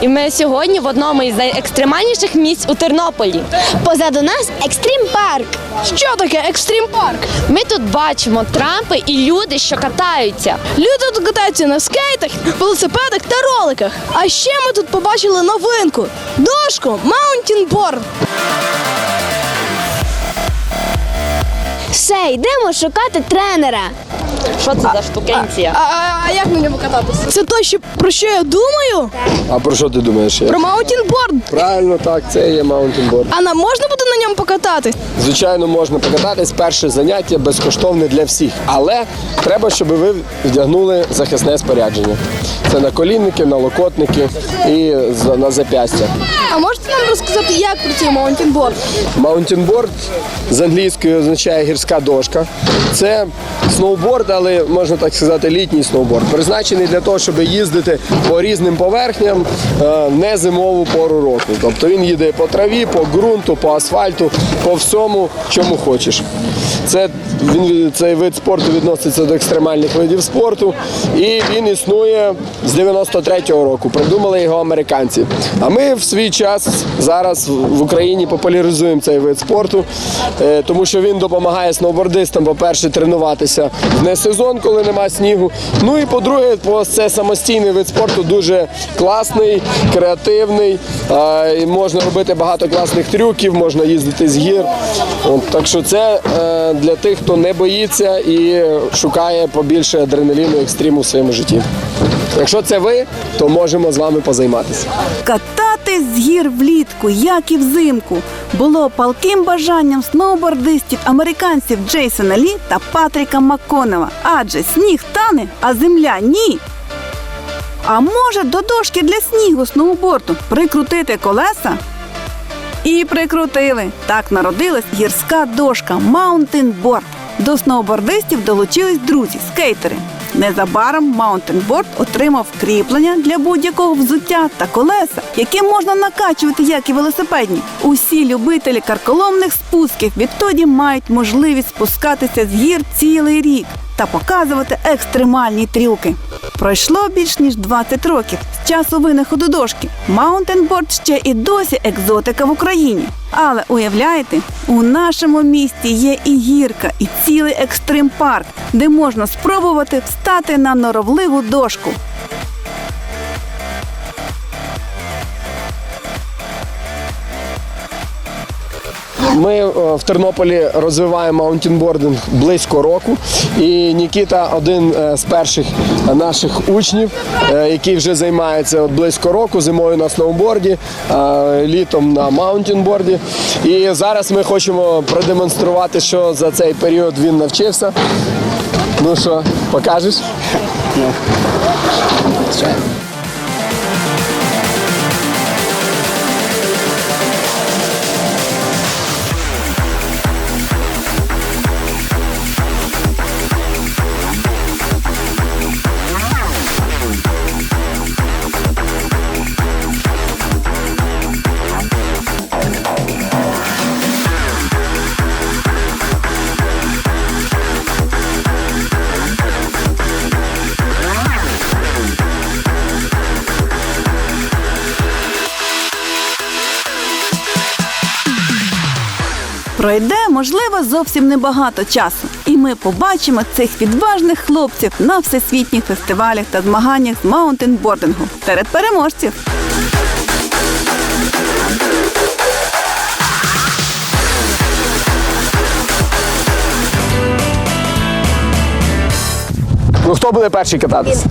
І ми сьогодні в одному із найекстремальніших місць у Тернополі. Позаду нас екстрім парк. Що таке екстрім парк? Ми тут бачимо трампи і люди, що катаються. Люди тут катаються на скейтах, велосипедах та роликах. А ще ми тут побачили новинку дошку маунтінборд. Все, йдемо шукати тренера. Що це за штукенція? А, а, а як на ньому кататися? Це то, що про що я думаю? А про що ти думаєш? Про маунтінборд. Правильно, так, це є маунтинборд. А нам можна буде на ньому покатати? Звичайно, можна покататись. Перше заняття безкоштовне для всіх, але треба, щоб ви вдягнули захисне спорядження. Це на колінники, на локотники і за- на запястя. А можете нам розказати, як працює маунтінборд? Маунтинборд з англійської означає гірська дошка. Це сноуборд, але можна так сказати, літній сноуборд. Призначений для того, щоб їздити по різним поверхням е, не зимову пору року. Тобто він їде по траві, по ґрунту, по асфальту, по всьому, чому хочеш. Це він цей вид спорту відноситься до екстремальних видів спорту, і він існує з 93-го року. Придумали його американці. А ми в свій час зараз в Україні популяризуємо цей вид спорту, е, тому що він допомагає сноубордистам, по-перше, тренуватися в несезон, коли немає снігу. Ну і по-друге, це самостійний вид спорту, дуже класний, креативний. Можна робити багато класних трюків, можна їздити з гір. Так що це е, для тих, хто не боїться і шукає побільше адреналіну і екстриму в своєму житті. Якщо це ви, то можемо з вами позайматися. Кататись з гір влітку, як і взимку, було палким бажанням сноубордистів американців Джейсона Лі та Патріка Макконела. Адже сніг тане, а земля ні. А може до дошки для снігу сноуборду прикрутити колеса? І прикрутили. Так народилась гірська дошка Маунтинборд. До сноубордистів долучились друзі, скейтери. Незабаром маунтинборд отримав кріплення для будь-якого взуття та колеса, які можна накачувати, як і велосипедні. Усі любителі карколомних спусків відтоді мають можливість спускатися з гір цілий рік та показувати екстремальні трюки. Пройшло більш ніж 20 років з часу винаходу дошки. Маунтенборд ще і досі екзотика в Україні. Але уявляєте, у нашому місті є і гірка, і цілий екстрим парк, де можна спробувати встати на норовливу дошку. Ми е, в Тернополі розвиваємо маунтінбординг близько року. І Нікіта один е, з перших наших учнів, е, який вже займається близько року зимою на сноуборді, літом на маунтінборді. І зараз ми хочемо продемонструвати, що за цей період він навчився. Ну що, покажеш? Пройде, можливо, зовсім небагато часу, і ми побачимо цих відважних хлопців на всесвітніх фестивалях та змаганнях з маунтинбордингу серед переможців. Ну хто буде перший кататися?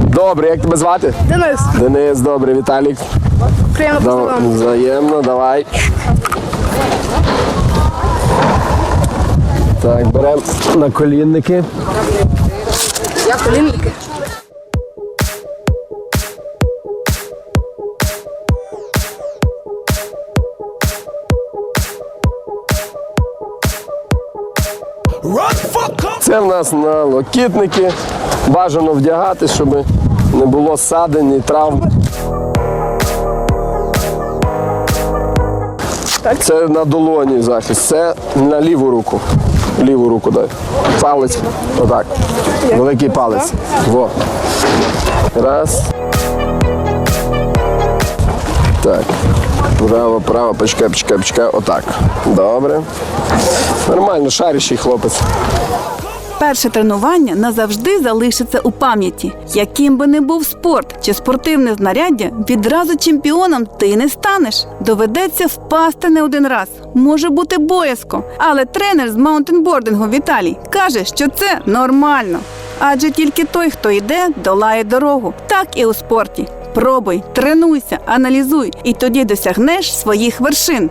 Добре, як тебе звати? Денис, Денис, добре, Віталік. приємно. Взаємно, давай. Так, беремо на колінники. Я колінники. Це в нас на локітники. Бажано вдягати, щоб не було ссадин і травм. Це на долоні захист, це на ліву руку. Ліву руку дай. Палець. Отак. Великий палець. Во. Раз. Так. Право, право, почекай, почекай, почекай. Отак. Добре. Нормально, шарящий хлопець. Перше тренування назавжди залишиться у пам'яті. Яким би не був спорт чи спортивне знаряддя, відразу чемпіоном ти не станеш. Доведеться впасти не один раз. Може бути боязко. Але тренер з маунтенбордингу Віталій каже, що це нормально. Адже тільки той, хто йде, долає дорогу. Так і у спорті. Пробуй, тренуйся, аналізуй, і тоді досягнеш своїх вершин.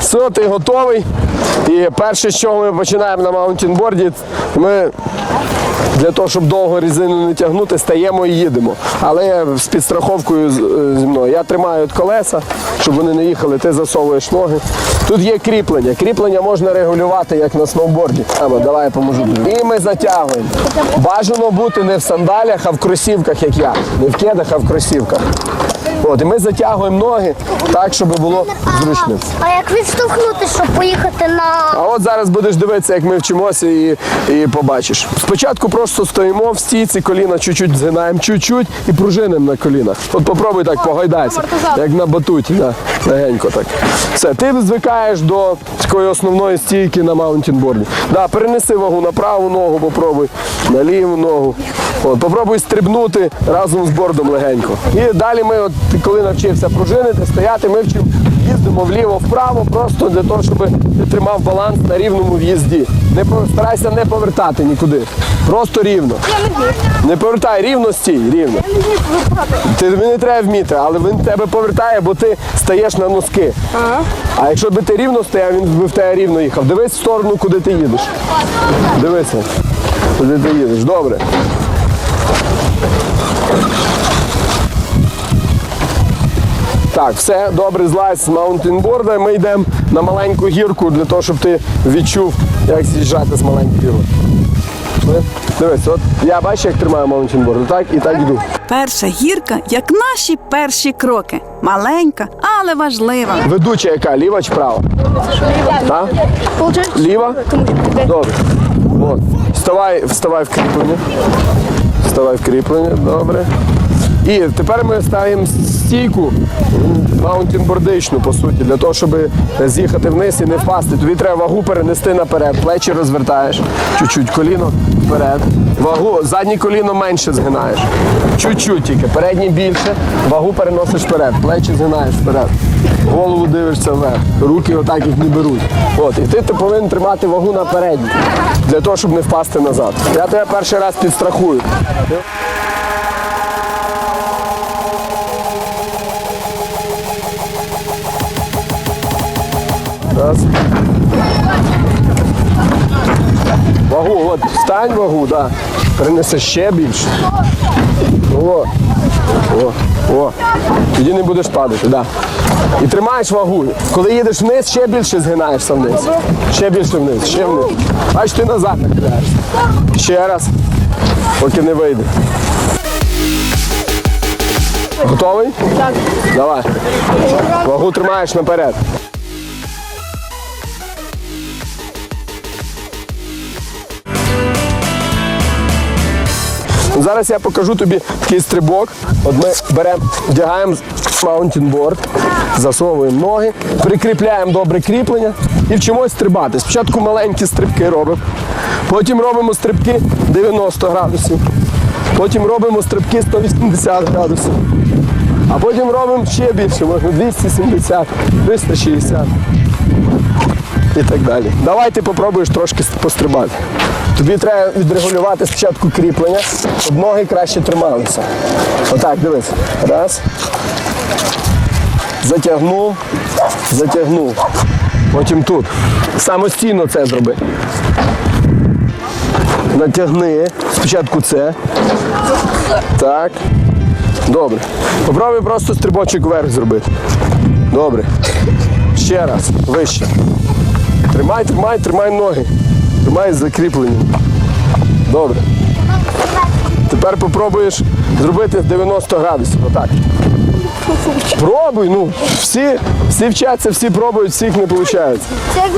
Все, ти готовий. І перше, з чого ми починаємо на маунтінборді, ми для того, щоб довго резину не тягнути, стаємо і їдемо. Але з підстраховкою е, зі мною. Я тримаю от колеса, щоб вони не їхали, ти засовуєш ноги. Тут є кріплення. Кріплення можна регулювати, як на сноуборді. Або давай я поможу. І ми затягуємо. Бажано бути не в сандалях, а в кросівках, як я. Не в кедах, а в кросівках. От, і ми затягуємо ноги так, щоб було зручно. А як відштовхнути, щоб поїхати на А от зараз будеш дивитися, як ми вчимося і, і побачиш. Спочатку просто стоїмо в стійці, коліна чуть-чуть згинаємо, чуть-чуть і пружинимо на колінах. От попробуй так погойдайся, як на батуті, да, легенько так. Все, ти звикаєш до такої основної стійки на маунтінборді. Да, перенеси вагу на праву ногу, попробуй, на ліву ногу. От, попробуй стрибнути разом з бордом легенько. І далі ми, от, коли навчився пружинити, стояти, ми вчимо їздимо вліво-вправо, просто для того, щоб ти тримав баланс на рівному в'їзді. Не старайся не повертати нікуди. Просто рівно. Не повертай, рівно стій, рівно. Ти не треба вміти, але він тебе повертає, бо ти стаєш на носки. А якщо би ти рівно стояв, він би в тебе рівно їхав. Дивись в сторону, куди ти їдеш. Дивися, куди ти їдеш. Добре. Так, все, добре, злазь з маунтинборда. Ми йдемо на маленьку гірку для того, щоб ти відчув, як з'їжджати з маленької гірки. Дивись, от я бачу, як тримаю маунтинборд. Так і так йду. Перша гірка, як наші перші кроки. Маленька, але важлива. Ведуча яка? Ліва чи права? Так? Ліва? Добре. От. Вставай, вставай в кріплення. Вставай в кріплення, добре. І тепер ми ставимо стійку маунтінбордичну, по суті, для того, щоб з'їхати вниз і не впасти. Тобі треба вагу перенести наперед, плечі розвертаєш, чуть-чуть коліно вперед. Вагу, заднє коліно менше згинаєш. Чуть-чуть тільки, переднє більше, вагу переносиш вперед, плечі згинаєш вперед. Голову дивишся вверх, руки отак їх не беруть. От, і ти, ти повинен тримати вагу на передній, для того, щоб не впасти назад. Я тебе перший раз підстрахую. Раз. Вагу, от, встань вагу, да. Принеси ще більше. О, о, о. Тоді не будеш падати, да. І тримаєш вагу. Коли їдеш вниз, ще більше згинаєшся вниз. Ще більше вниз, ще вниз. Бач, ти назад нахиляєшся. Ще раз, поки не вийде. Готовий? Так. Давай. Вагу тримаєш наперед. Зараз я покажу тобі такий стрибок. От ми беремо, вдягаємо маунтінборд, засовуємо ноги, прикріпляємо добре кріплення і вчимось стрибати. Спочатку маленькі стрибки робимо, потім робимо стрибки 90 градусів, потім робимо стрибки 180 градусів, а потім робимо ще більше, можна 270, 360 і так далі. Давай ти попробуєш трошки пострибати. Тобі треба відрегулювати спочатку кріплення, щоб ноги краще трималися. Отак, дивись. Раз. Затягнув, затягнув. Потім тут. Самостійно це зроби. Натягни. Спочатку це. Так. Добре. Попробуй просто стрибочок вверх зробити. Добре. Ще раз. Вище. Тримай, тримай, тримай ноги. Тримай закріплення. Добре. Тепер попробуєш зробити 90 градусів. Отак. Пробуй, ну всі, всі вчаться, всі пробують, всіх не виходить.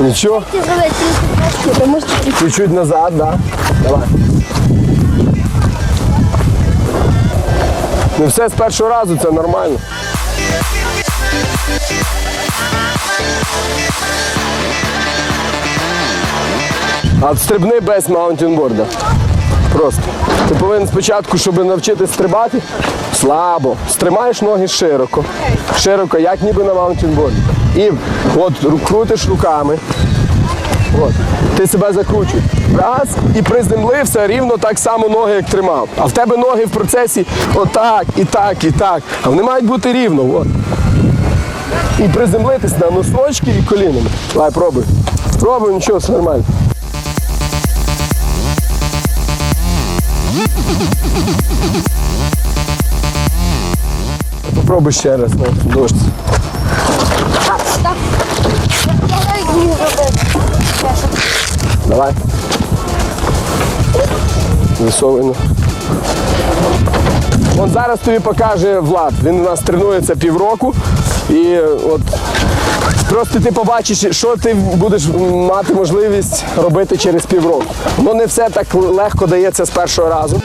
Нічого, чуть-чуть назад, да. Давай. Не все з першого разу, це нормально. А стрибни без маунтінборда. Просто. Ти повинен спочатку, щоб навчитись стрибати, слабо. Стримаєш ноги широко. Широко, як ніби на маунтінборді. І от крутиш руками. От. Ти себе закручуй. Раз, і приземлився рівно так само ноги, як тримав. А в тебе ноги в процесі отак, і так, і так. А вони мають бути рівно. От. І приземлитись на носочки і колінами. Давай, пробуй. Пробуй, нічого, все нормально. Попробуй ще раз на дошці. Давай. Висовуємо. От зараз тобі покаже Влад. Він у нас тренується півроку. І от просто ти побачиш, що ти будеш мати можливість робити через півроку. Воно не все так легко дається з першого разу.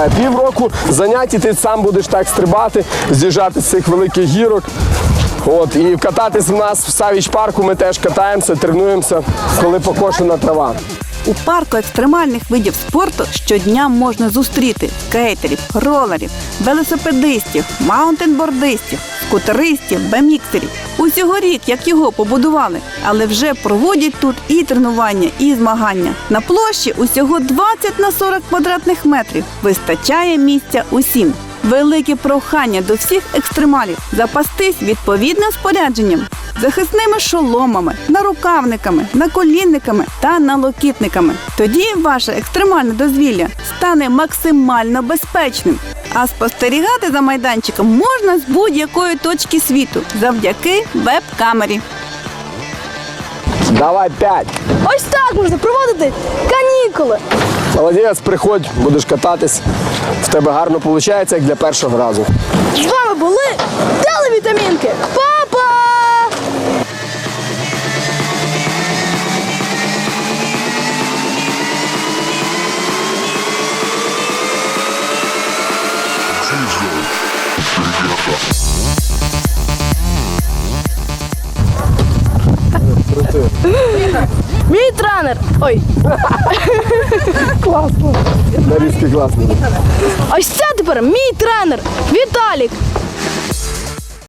Е, Півроку занять ти сам будеш так стрибати, з'їжджати з цих великих гірок. От, і кататись в нас в Савіч парку ми теж катаємося, тренуємося, коли покошена трава. У парку екстремальних видів спорту щодня можна зустріти скейтерів, ролерів, велосипедистів, маунтенбордистів, скутеристів, беміксерів. Усього рік, як його побудували, але вже проводять тут і тренування, і змагання. На площі усього 20 на 40 квадратних метрів. Вистачає місця усім. Велике прохання до всіх екстремалів запастись відповідним спорядженням, захисними шоломами, нарукавниками, наколінниками та налокітниками. Тоді ваше екстремальне дозвілля стане максимально безпечним. А спостерігати за майданчиком можна з будь-якої точки світу завдяки веб-камері. Давай п'ять. Ось так можна проводити канікули. Молодець, приходь, будеш кататись. В тебе гарно виходить, як для першого разу. З вами були телевітамінки. Па-па! Мій тренер. Ой, Нарізки класно. ось це тепер мій тренер Віталік.